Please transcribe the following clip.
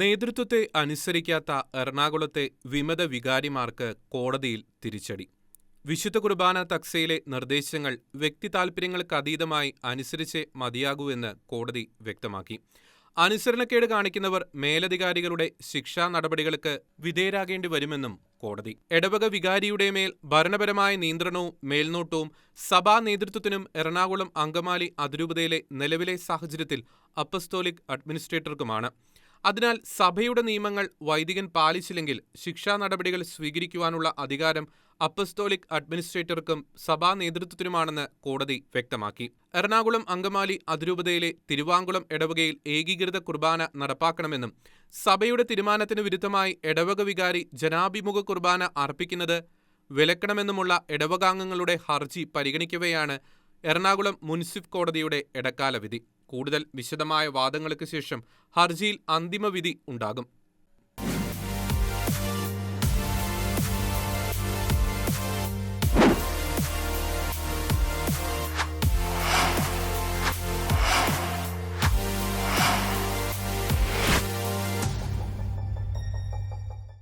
നേതൃത്വത്തെ അനുസരിക്കാത്ത എറണാകുളത്തെ വിമത വികാരിമാർക്ക് കോടതിയിൽ തിരിച്ചടി. വിശുദ്ധ കുർബാന തക്സയിലെ നിർദ്ദേശങ്ങൾ വ്യക്തിതാൽപര്യങ്ങൾക്കതീതമായി അനുസരിച്ചേ മതിയാകൂവെന്ന് കോടതി വ്യക്തമാക്കി. അനുസരണക്കേട് കാണിക്കുന്നവർ മേലധികാരികളുടെ ശിക്ഷാ നടപടികൾക്ക് വിധേയരാകേണ്ടി വരുമെന്നും കോടതി. എടവക വികാരിയുടെ മേൽ ഭരണപരമായ നിയന്ത്രണവും മേൽനോട്ടവും സഭാ നേതൃത്വത്തിനും എറണാകുളം അങ്കമാലി അതിരൂപതയിലെ നിലവിലെ സാഹചര്യത്തിൽ അപ്പസ്തോലിക് അഡ്മിനിസ്ട്രേറ്റർക്കുമാണ്. അതിനാൽ സഭയുടെ നിയമങ്ങൾ വൈദികൻ പാലിച്ചില്ലെങ്കിൽ ശിക്ഷാ നടപടികൾ സ്വീകരിക്കുവാനുള്ള അധികാരം അപ്പസ്തോലിക് അഡ്മിനിസ്ട്രേറ്റർക്കും സഭാ നേതൃത്വത്തിനുമാണെന്ന് കോടതി വ്യക്തമാക്കി. എറണാകുളം അങ്കമാലി അതിരൂപതയിലെ തിരുവാങ്കുളം ഇടവകയിൽ ഏകീകൃത കുർബാന നടപ്പാക്കണമെന്നും സഭയുടെ തീരുമാനത്തിന് വിരുദ്ധമായി ഇടവക വികാരി ജനാഭിമുഖ കുർബാന അർപ്പിക്കുന്നത് വിലക്കണമെന്നുമുള്ള ഇടവകാംഗങ്ങളുടെ ഹർജി പരിഗണിക്കവെയാണ് എറണാകുളം മുൻസിഫ് കോടതിയുടെ ഇടക്കാല വിധി കൂടുതൽ വിശദമായ വാദങ്ങൾക്ക് ശേഷം ഹർജിയിൽ അന്തിമവിധി ഉണ്ടാകും